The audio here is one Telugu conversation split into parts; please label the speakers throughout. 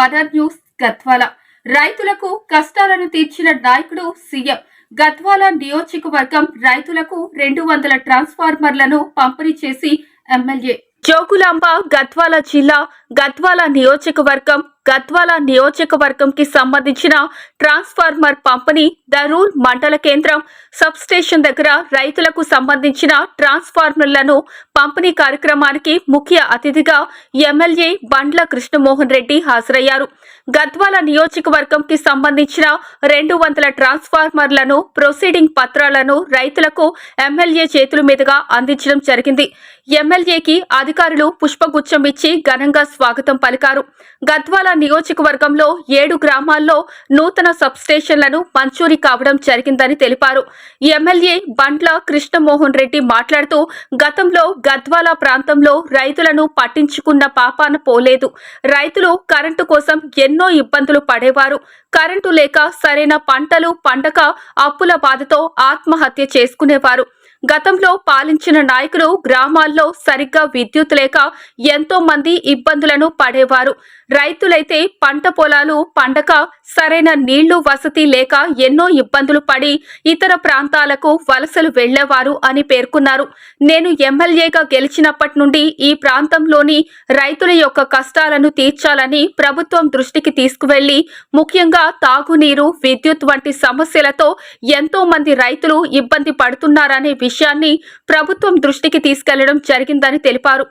Speaker 1: పదర్ న్యూస్ గద్వాల. రైతులకు కష్టాలను తీర్చిన నాయకుడు సీఎం. గద్వాల నియోజకవర్గం రైతులకు రెండు వందల ట్రాన్స్ఫార్మర్లను పంపిణీ చేసి ఎమ్మెల్యే. జోగులాంబ గద్వాల జిల్లా గద్వాల నియోజకవర్గం గద్వాల నియోజకవర్గంకి సంబంధించిన ట్రాన్స్ఫార్మర్ పంపిణీ దరూర్ మండల కేంద్రం సబ్ స్టేషన్ దగ్గర రైతులకు సంబంధించిన ట్రాన్స్ఫార్మర్లను పంపిణీ కార్యక్రమానికి ముఖ్య అతిథిగా ఎమ్మెల్యే బండ్ల కృష్ణమోహన్ రెడ్డి హాజరయ్యారు. గద్వాల నియోజకవర్గంకి సంబంధించిన రెండు వందల ట్రాన్స్ఫార్మర్లను ప్రొసీడింగ్ పత్రాలను రైతులకు ఎమ్మెల్యే చేతుల మీదుగా అందించడం జరిగింది. ఎమ్మెల్యేకి అధికారులు పుష్పగుచ్చం ఇచ్చి ఘనంగా స్వాగతం పలికారు. గద్వాల నియోజకవర్గంలో ఏడు గ్రామాల్లో నూతన సబ్ స్టేషన్లను కావడం జరిగిందని తెలిపారు. ఎమ్మెల్యే బండ్ల కృష్ణమోహన్ రెడ్డి మాట్లాడుతూ గతంలో గద్వాల ప్రాంతంలో రైతులను పట్టించుకున్న పాపాన పోలేదు. రైతులు కరెంటు కోసం ఎన్నో ఇబ్బందులు పడేవారు. కరెంటు లేక సరైన పంటలు పండక అప్పుల బాధతో ఆత్మహత్య చేసుకునేవారు. గతంలో పాలించిన నాయకులు గ్రామాల్లో సరిగ్గా విద్యుత్ లేక ఎంతో మంది ఇబ్బందులను పడేవారు. రైతులైతే పంట పొలాలు పండక సరైన నీళ్ళు వసతి లేక ఎన్నో ఇబ్బందులు పడి ఇతర ప్రాంతాలకు వలసలు వెళ్ళేవారు అని పేర్కొన్నారు. నేను ఎమ్మెల్యేగా గెలిచినప్పటి నుండి ఈ ప్రాంతంలోని రైతుల యొక్క కష్టాలను తీర్చాలని ప్రభుత్వం దృష్టికి తీసుకువెళ్ళి ముఖ్యంగా తాగునీరు విద్యుత్ వంటి సమస్యలతో ఎంతో మంది రైతులు ఇబ్బంది పడుతున్నారనే విషయాన్ని ప్రభుత్వం దృష్టికి తీసుకెళ్ళడం జరిగిందని తెలిపారు.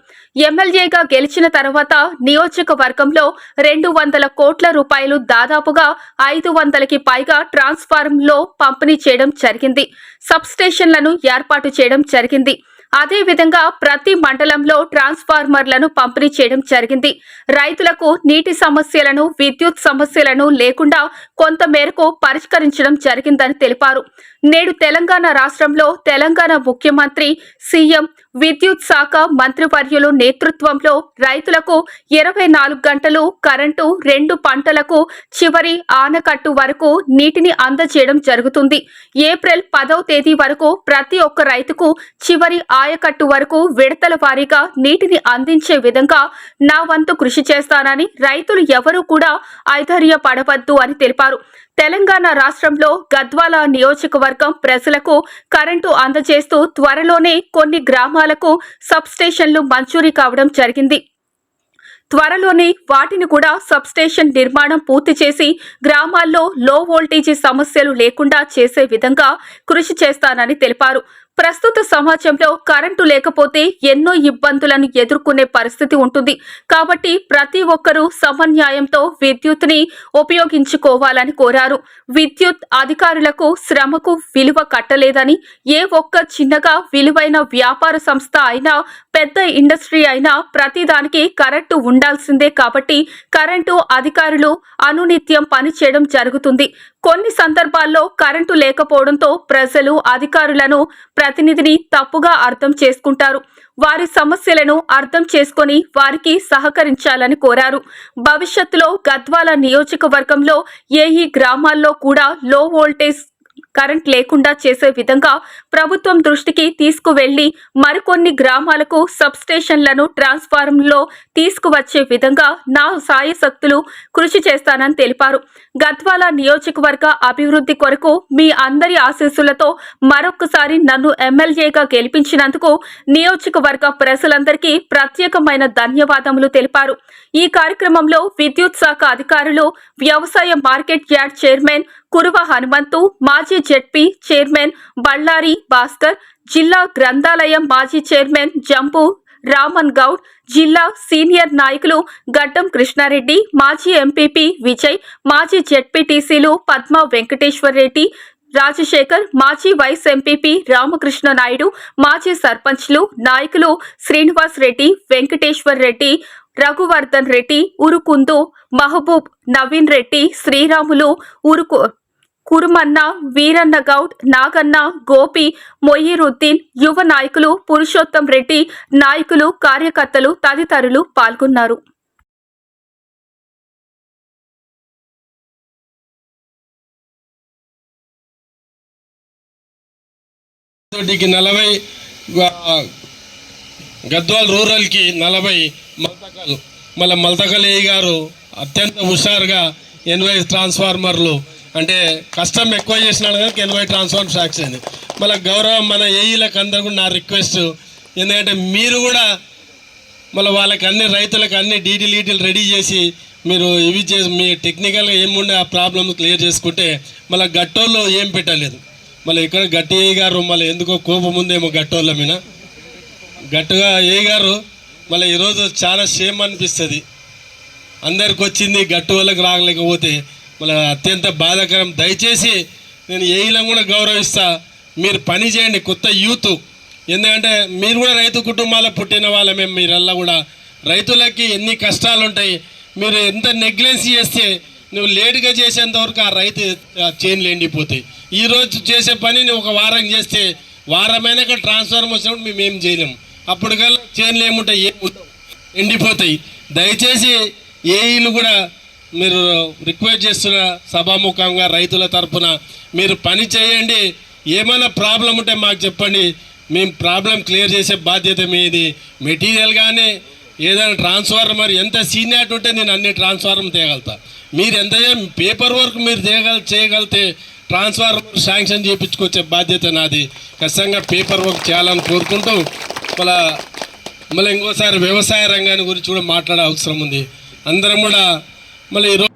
Speaker 1: ఎమ్మెల్యేగా గెలిచిన తర్వాత నియోజకవర్గంలో రెండు వందల కోట్ల రూపాయలు దాదాపుగా ఐదు వందలకి పైగా ట్రాన్స్ఫార్మర్లో పంపిణీ చేయడం జరిగింది. సబ్ స్టేషన్లను ఏర్పాటు చేయడం జరిగింది. అదేవిధంగా ప్రతి మండలంలో ట్రాన్స్ఫార్మర్లను పంపిణీ చేయడం జరిగింది. రైతులకు నీటి సమస్యలను విద్యుత్ సమస్యలను లేకుండా కొంత మేరకు పరిష్కరించడం జరిగిందని తెలిపారు. నేడు తెలంగాణ రాష్ట్రంలో తెలంగాణ ముఖ్యమంత్రి సీఎం విద్యుత్ శాఖ మంత్రివర్యులు నేతృత్వంలో రైతులకు ఇరవై నాలుగు గంటలు కరెంటు రెండు పంటలకు చివరి ఆనకట్టు వరకు నీటిని అందజేయడం జరుగుతుంది. ఏప్రిల్ పదవ తేదీ వరకు ప్రతి ఒక్క రైతుకు చివరి ఆయకట్టు వరకు విడతల వారీగా నీటిని అందించే విధంగా నా వంతు కృషి చేస్తానని రైతులు ఎవరూ కూడా ఐధైర్యపడవద్దు అని తెలిపారు. తెలంగాణ రాష్ట్రంలో గద్వాల నియోజకవర్గం ప్రజలకు కరెంటు అందజేస్తూ త్వరలోనే కొన్ని గ్రామాలకు సబ్స్టేషన్లు మంజూరీ కావడం జరిగింది. త్వరలోనే వాటిని కూడా సబ్స్టేషన్ నిర్మాణం పూర్తి చేసి గ్రామాల్లో లో వోల్టేజీ సమస్యలు లేకుండా చేసే విధంగా కృషి చేస్తానని తెలిపారు. ప్రస్తుత సమాజంలో కరెంటు లేకపోతే ఎన్నో ఇబ్బందులను ఎదుర్కొనే పరిస్థితి ఉంటుంది. కాబట్టి ప్రతి ఒక్కరూ సమన్యాయంతో విద్యుత్ని ఉపయోగించుకోవాలని కోరారు. విద్యుత్ అధికారులకు శ్రమకు విలువ కట్టలేదని ఏ ఒక్క చిన్నగా విలువైన వ్యాపార సంస్థ అయినా పెద్ద ఇండస్ట్రీ అయినా ప్రతిదానికి కరెంటు ఉండాల్సిందే కాబట్టి కరెంటు అధికారులు అనునిత్యం పనిచేయడం జరుగుతుంది. కొన్ని సందర్భాల్లో కరెంటు లేకపోవడంతో ప్రజలు అధికారులను ప్రతినిధిని తప్పుగా అర్థం చేసుకుంటారు. వారి సమస్యలను అర్థం చేసుకొని వారికి సహకరించాలని కోరారు. భవిష్యత్తులో గద్వాల నియోజకవర్గంలో ఏ ఈ గ్రామాల్లో కూడా లో వోల్టేజ్ కరెంట్ లేకుండా చేసే విధంగా ప్రభుత్వం దృష్టికి తీసుకువెళ్ళి మరికొన్ని గ్రామాలకు సబ్ స్టేషన్లను ట్రాన్స్ఫార్మర్లో తీసుకువచ్చే విధంగా నా సాయశక్తులు కృషి చేస్తానని తెలిపారు. గద్వాల నియోజకవర్గ అభివృద్ధి కొరకు మీ అందరి ఆశీస్సులతో మరొకసారి నన్ను ఎమ్మెల్యేగా గెలిపించినందుకు నియోజకవర్గ ప్రజలందరికీ ప్రత్యేకమైన ధన్యవాదములు తెలిపారు. ఈ కార్యక్రమంలో విద్యుత్ శాఖ అధికారులు వ్యవసాయ market yard chairman Kuruva Hanumanthu మాజీ జెడ్పీ చైర్మన్ బళ్ళారి భాస్కర్ జిల్లా గ్రంథాలయం మాజీ చైర్మన్ జంపు రామన్ గౌడ్ జిల్లా సీనియర్ నాయకులు గడ్డం కృష్ణారెడ్డి మాజీ ఎంపీపీ విజయ్ మాజీ జెడ్పీటీసీలు పద్మ వెంకటేశ్వర్ రెడ్డి రాజశేఖర్ మాజీ వైస్ ఎంపీపీ రామకృష్ణ నాయుడు మాజీ సర్పంచ్లు నాయకులు శ్రీనివాస్ రెడ్డి వెంకటేశ్వర్ రెడ్డి రఘువర్ధన్ రెడ్డి ఉరుకుందు మహబూబ్ నవీన్ రెడ్డి శ్రీరాములు ఉరుకు కురుమన్న వీరన్న గౌడ్ నాగన్న గోపి మొయ్యిరుద్దీన్ యువ నాయకులు పురుషోత్తం రెడ్డి నాయకులు కార్యకర్తలు తదితరులు పాల్గొన్నారు.
Speaker 2: గద్వాల్ నలభై కి గద్వాల్ రూరల్కి నలభై మల్తకల్ మళ్ళీ మల్తకల్ గారు అత్యంత హుషారుగా ఎనభై ట్రాన్స్ఫార్మర్లు అంటే కష్టం ఎక్కువ చేసినాడు కనుక ఎనభై ట్రాన్స్ఫార్మ్ సాక్షి అయింది. మళ్ళీ గౌరవం మన ఏఈలకు అందరు కూడా నా రిక్వెస్ట్ ఎందుకంటే మీరు కూడా మళ్ళీ వాళ్ళకి అన్ని రైతులకు అన్ని డీటీ లీటీలు రెడీ చేసి మీరు ఇవి చేసి మీ టెక్నికల్గా ఏముండే ఆ ప్రాబ్లమ్స్ క్లియర్ చేసుకుంటే మళ్ళీ గట్టోళ్ళు ఏం పెట్టలేదు. మళ్ళీ ఇక్కడ గట్టి ఏ గారు మళ్ళీ ఎందుకో కోపం ఉందేమో గట్టోళ్ళ మీద. గట్టుగా ఏ గారు మళ్ళీ ఈరోజు చాలా షేమ్ అనిపిస్తుంది. అందరికి వచ్చింది గట్టు వాళ్ళకి రాగలేకపోతే మళ్ళీ అత్యంత బాధాకరం. దయచేసి నేను ఏయిలం కూడా గౌరవిస్తా. మీరు పని చేయండి కొత్త యూత్. ఎందుకంటే మీరు కూడా రైతు కుటుంబాల పుట్టిన వాళ్ళమే మీరల్లా కూడా. రైతులకి ఎన్ని కష్టాలు ఉంటాయి మీరు ఎంత నెగ్లెన్స్ చేస్తే నువ్వు లేటుగా చేసేంతవరకు ఆ రైతు చేన్లు ఎండిపోతాయి. ఈరోజు చేసే పని నువ్వు ఒక వారం చేస్తే వారమైనాక ట్రాన్స్ఫార్మర్ వచ్చినప్పుడు మేము ఏం చేయలేము అప్పటికల్లా చేన్లు ఏముంటాయి ఏముంటాయి ఎండిపోతాయి. దయచేసి ఏఈలు కూడా మీరు రిక్వెస్ట్ చేస్తున్న సభాముఖంగా రైతుల తరపున మీరు పని చేయండి. ఏమైనా ప్రాబ్లం ఉంటే మాకు చెప్పండి. మేము ప్రాబ్లం క్లియర్ చేసే బాధ్యత మీది. మెటీరియల్ కానీ ఏదైనా ట్రాన్స్ఫార్మర్ ఎంత సీనియారిటీ ఉంటే నేను అన్ని ట్రాన్స్ఫార్మర్ తేగలుగుతా మీరు ఎంత పేపర్ వర్క్ మీరు చేయగల చేయగలిగితే ట్రాన్స్ఫార్మర్ శాంక్షన్ చేయించుకొచ్చే బాధ్యత నాది. ఖచ్చితంగా పేపర్ వర్క్ చేయాలని కోరుకుంటూ మళ్ళా మళ్ళీ ఇంకోసారి వ్యవసాయ రంగాన్ని గురించి కూడా మాట్లాడే అవసరం ఉంది. అందరం కూడా మళ్ళీ ఈరోజు